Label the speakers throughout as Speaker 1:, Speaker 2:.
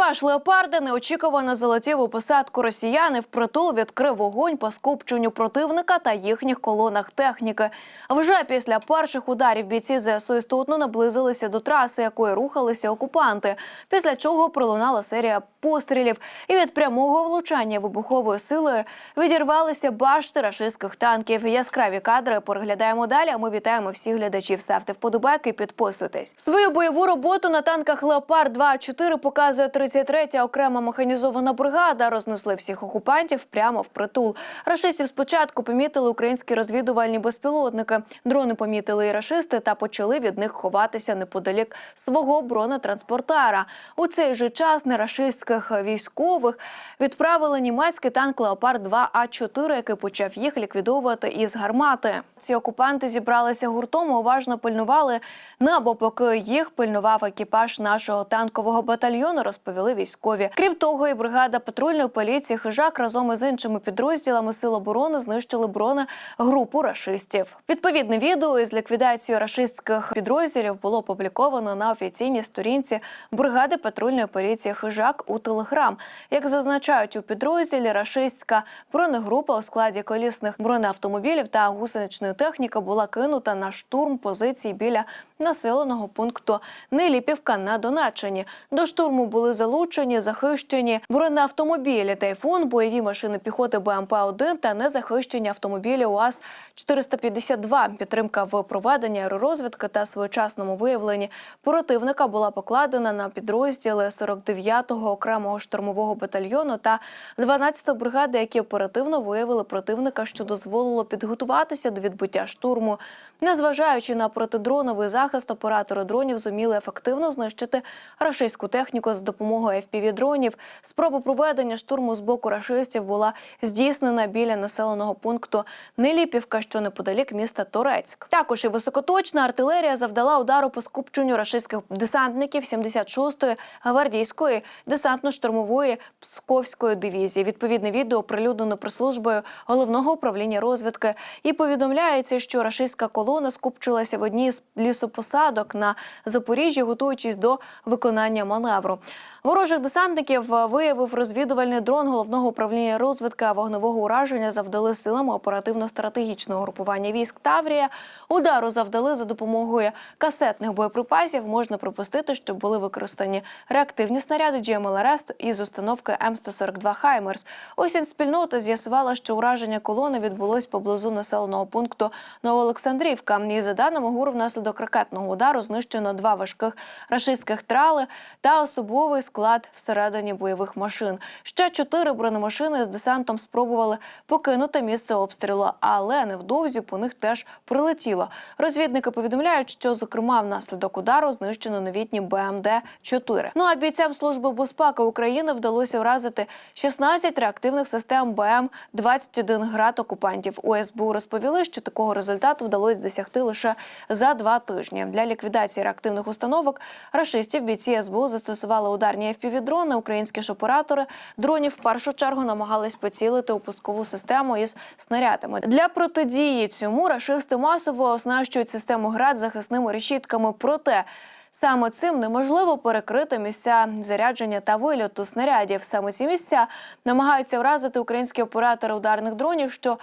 Speaker 1: Екіпаж леопарда неочікувано залетів у посадку росіяни. Впритул відкрив вогонь по скупченню противника та їхніх колонах техніки. Вже після перших ударів бійці ЗСУ істотно наблизилися до траси, якою рухалися окупанти. Після чого пролунала серія пострілів, і від прямого влучання вибуховою силою відірвалися башти рашистських танків. Яскраві кадри переглядаємо далі. А ми вітаємо всіх глядачів. Ставте вподобайки, підписуйтесь. Свою бойову роботу на танках Леопард 2-4 показує 33-я окрема механізована бригада. Рознесли всіх окупантів прямо в притул. Рашистів спочатку помітили українські розвідувальні безпілотники. Дрони помітили і рашисти та почали від них ховатися неподалік свого бронетранспортера. У цей же час на рашистських військових відправили німецький танк Леопард 2 А 4 який почав їх ліквідовувати із гармати. Ці окупанти зібралися гуртом, і уважно пильнували небо, поки їх пильнував екіпаж нашого танкового батальйону. Розповіли військові. Крім того, і бригада патрульної поліції хижак разом із іншими підрозділами сил оборони знищили бронегрупу рашистів. Відповідне відео із ліквідацією рашистських підрозділів було опубліковано на офіційній сторінці бригади патрульної поліції хижак у Телеграм. Як зазначають у підрозділі, рашистська бронегрупа у складі колісних бронеавтомобілів та гусеничної техніки була кинута на штурм позицій біля населеного пункту Неліпівка на Донеччині. До штурму були залучені захищені бронеавтомобілі Тайфун, бойові машини піхоти БМП-1 та незахищені автомобілі УАЗ 452. Підтримка в проведенні аеророзвідки та своєчасному виявленні противника була покладена на підрозділи 49-го окремого штурмового батальйону та 12-ї бригади, які оперативно виявили противника, що дозволило підготуватися до відбиття штурму. Незважаючи на протидроновий захист, оператори дронів зуміли ефективно знищити рашистську техніку з допомогою FPV-дронів. Спроба проведення штурму з боку рашистів була здійснена біля населеного пункту Неліпівка, що неподалік міста Торецьк. Також і високоточна артилерія завдала удару по скупченню рашистських десантників 76-ї гвардійської десантно-штурмової Псковської дивізії. Відповідне відео оприлюднено прес-службою головного управління розвідки і повідомляється, що рашистська колона скупчилася в одній з лісопосадок на Запоріжжі, готуючись до виконання маневру. Ворожих десантників виявив розвідувальний дрон головного управління розвідки а вогневого ураження завдали силами оперативно-стратегічного групування військ Таврія. Удару завдали за допомогою касетних боєприпасів. Можна припустити, що були використані реактивні снаряди GMLRS із установки М142 Хаймерс. Осінь спільнота з'ясувала, що ураження колони відбулось поблизу населеного пункту Новоолександрівка. І за даними ГУР, внаслідок ракетного удару знищено два важких рашистських трали та особовий склад всередині бойових машин. Ще чотири бронемашини з десантом спробували покинути місце обстрілу, але невдовзі по них теж прилетіло. Розвідники повідомляють, що зокрема внаслідок удару знищено новітні БМД 4 Ну а бійцям служби безпеки України вдалося вразити 16 реактивних систем БМ 21 град окупантів. У СБУ розповіли, що такого результату вдалося досягти лише за два тижні. Для ліквідації реактивних установок рашистів бійці СБУ застосували ударні FPV-дрони. Українські ж оператори дронів в першу чергу намагались поцілити у пускову систему із снарядами. Для протидії цьому рашисти масово оснащують систему град захисними решітками. Проте Саме цим неможливо перекрити місця зарядження та вильоту снарядів. Саме ці місця намагаються вразити українські оператори ударних дронів, що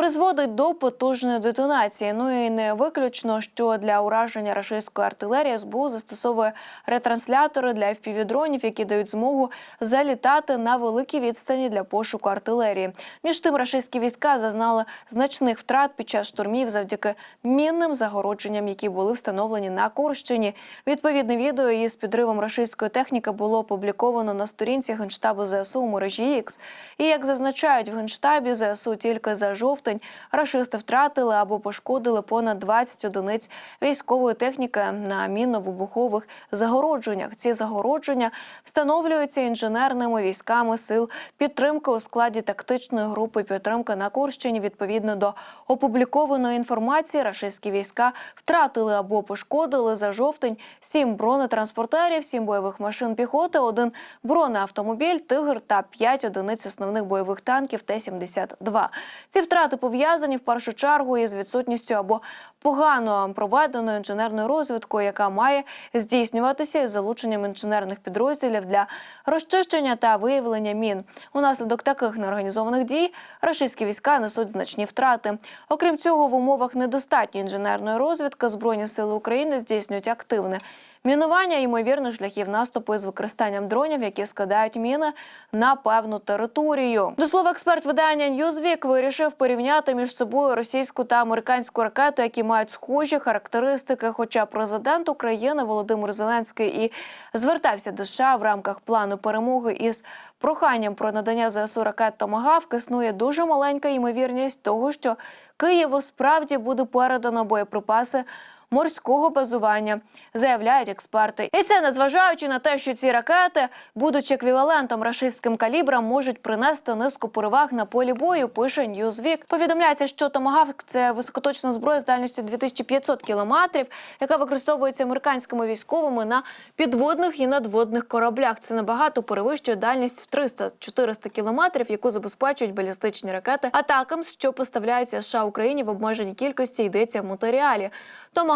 Speaker 1: призводить до потужної детонації. Ну і не виключно, що для ураження рашистської артилерії СБУ застосовує ретранслятори для FPV-дронів, які дають змогу залітати на великі відстані для пошуку артилерії. Між тим, рашистські війська зазнали значних втрат під час штурмів завдяки мінним загородженням, які були встановлені на Курщині. Відповідне відео із підривом рашистської техніки було опубліковано на сторінці генштабу ЗСУ у мережі X. І як зазначають в генштабі ЗСУ тільки за жовтень рашисти втратили або пошкодили понад 20 одиниць військової техніки на мінно-вибухових загородженнях. Ці загородження встановлюються інженерними військами сил підтримки у складі тактичної групи підтримки на Курщині. Відповідно до опублікованої інформації, рашистські війська втратили або пошкодили за жовтень сім бронетранспортерів, сім бойових машин піхоти, один бронеавтомобіль, тигр та п'ять одиниць основних бойових танків Т-72. Ці втрати Втрати пов'язані в першу чергу із відсутністю або погано проведеною інженерною розвідкою, яка має здійснюватися із залученням інженерних підрозділів для розчищення та виявлення мін. Унаслідок таких неорганізованих дій рашистські війська несуть значні втрати. Окрім цього, в умовах недостатньої інженерної розвідки збройні сили України здійснюють активне мінування ймовірних шляхів наступу із використанням дронів, які скидають міни на певну територію. До слова, експерт видання Newsweek вирішив порівняти між собою російську та американську ракету, які мають схожі характеристики. Хоча президент України Володимир Зеленський і звертався до США в рамках плану перемоги із проханням про надання ЗСУ ракет «Томагавк», існує дуже маленька ймовірність того, що Києву справді буде передано боєприпаси морського базування, заявляють експерти. І це незважаючи на те, що ці ракети, будучи еквівалентом рашистським калібрам, можуть принести низку переваг на полі бою. Пише Newsweek. Повідомляється, що Томагавк – це високоточна зброя з дальністю 2500 кілометрів, яка використовується американськими військовими на підводних і надводних кораблях. Це набагато перевищує дальність в 300-400 кілометрів, яку забезпечують балістичні ракети атакам, що поставляються США Україні в обмеженій кількості. Йдеться в матеріалі.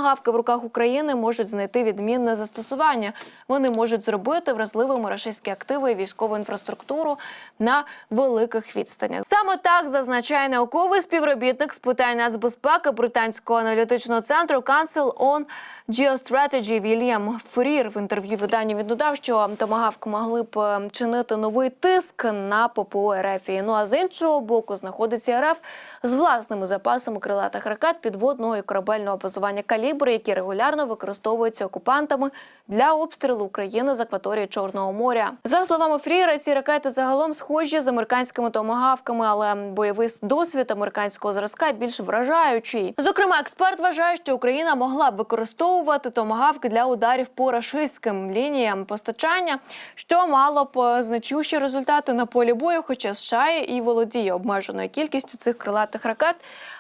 Speaker 1: Томагавки в руках України можуть знайти відмінне застосування. Вони можуть зробити вразливими рашистські активи і військову інфраструктуру на великих відстанях. Саме так зазначає науковий співробітник з питань нацбезпеки британського аналітичного центру Council on Geostrategy Вільям Фрір в інтерв'ю виданню додав, що томагавк могли б е, чинити новий тиск на ППО РФ. Ну а з іншого боку знаходиться РФ з власними запасами крилатих ракет підводного і корабельного базування калібри, які регулярно використовуються окупантами для обстрілу України з акваторії Чорного моря. За словами Фріра, ці ракети загалом схожі з американськими томагавками, але бойовий досвід американського зразка більш вражаючий. Зокрема, експерт вважає, що Україна могла б використовувати томагавки для ударів по рашистським лініям постачання, що мало б е, значущі результати на полі бою, хоча США і володіє обмеженою кількістю цих крилатих ракет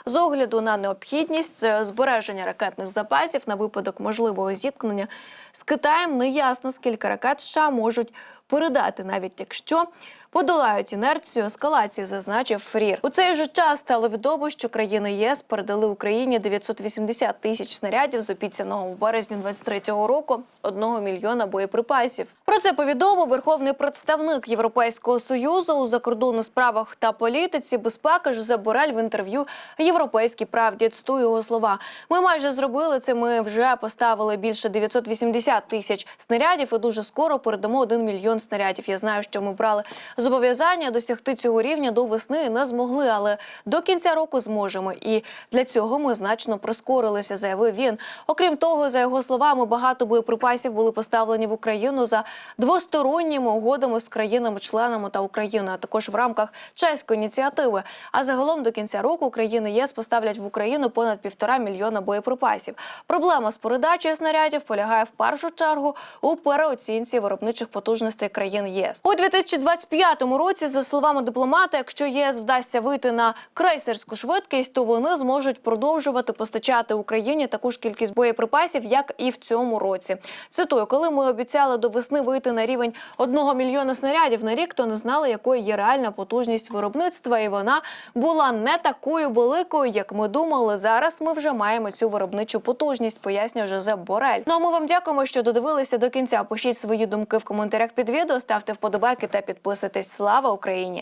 Speaker 1: з огляду на необхідність е, збереження ракетних запасів на випадок можливого зіткнення з Китаєм. Неясно скільки ракет США можуть передати, навіть якщо подолають інерцію ескалації, зазначив Фрір. У цей же час стало відомо, що країни ЄС передали Україні 980 тисяч снарядів з обіцяного в березні 23-го року 1 мільйона боєприпасів. Про це повідомив верховний представник Європейського союзу у закордонних справах та політиці безпеки Жозеп Борель в інтерв'ю Європейській правді. Цитую його слова. Ми майже зробили це. Ми вже поставили більше 980 тисяч снарядів і дуже скоро передамо 1 мільйон снарядів. Я знаю, що ми брали зобов'язання досягти цього рівня до весни не змогли, але до кінця року зможемо. І для цього ми значно прискорилися, заявив він. Окрім того, за його словами, багато боєприпасів були поставлені в Україну за двосторонніми угодами з країнами-членами та Україною, а також в рамках чеської ініціативи. А загалом до кінця року країни ЄС поставлять в Україну понад півтора мільйона боєприпасів. Проблема з передачею снарядів полягає в першу чергу у переоцінці виробничих потужностей країн ЄС у 2025 році. За словами дипломата, якщо ЄС вдасться вийти на крейсерську швидкість, то вони зможуть продовжувати постачати Україні таку ж кількість боєприпасів, як і в цьому році. Цитую, коли ми обіцяли до весни вийти на рівень одного мільйона снарядів на рік, то не знали, якою є реальна потужність виробництва, і вона була не такою великою, як ми думали. Зараз ми вже маємо цю виробничу потужність, пояснює Жозеп Борель. Ну а ми вам дякуємо, що додивилися до кінця. Пишіть свої думки в коментарях під відео, ставте вподобайки та підписуйтесь. Слава Україні!